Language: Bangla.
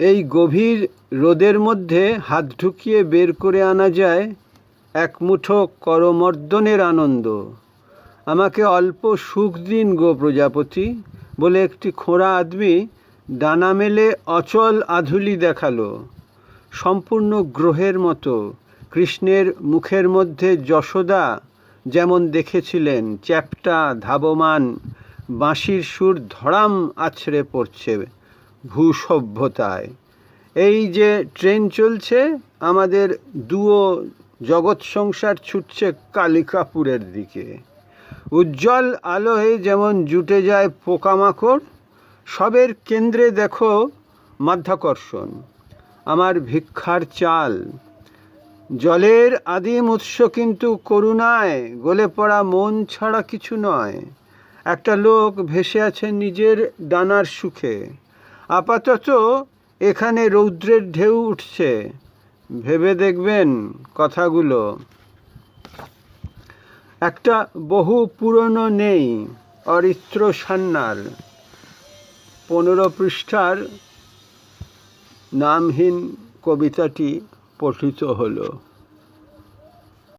এই গভীর রোদের মধ্যে হাত ঢুকিয়ে বের করে আনা যায় এক মুঠো করমর্দনের আনন্দ। আমাকে অল্প সুখ দিন গো প্রজাপতি, বলে একটি খোঁড়া আদমি ডানা মেলে অচল আধুলি দেখাল। সম্পূর্ণ গ্রহের মতো, কৃষ্ণের মুখের মধ্যে যশোদা যেমন দেখেছিলেন, চ্যাপ্টা ধাবমান, বাঁশির সুর ধড়াম আছড়ে পড়ছে। ভূসভ্যতায়। এই যে ট্রেন চলছে, আমাদের দুও জগৎ সংসার ছুটছে কালিকাপুরের দিকে। উজ্জ্বল আলোয় যেমন জুটে যায় পোকামাকড়, সবের কেন্দ্রে দেখো মাধ্যাকর্ষণ, আমার ভিক্ষার চাল। জলের আদিম উৎস কিন্তু করুণায়, গলে পড়া মন ছাড়া কিছু নয়। একটা লোক ভেসে আছে নিজের ডানার সুখে। আপাতত এখানে রৌদ্রের ঢেউ উঠছে। ভেবে দেখবেন কথাগুলো। একটা বহু পুরনো নেই, অরিত্র সান্যাল। পনেরো পৃষ্ঠার নামহীন কবিতাটি পঠিত হলো।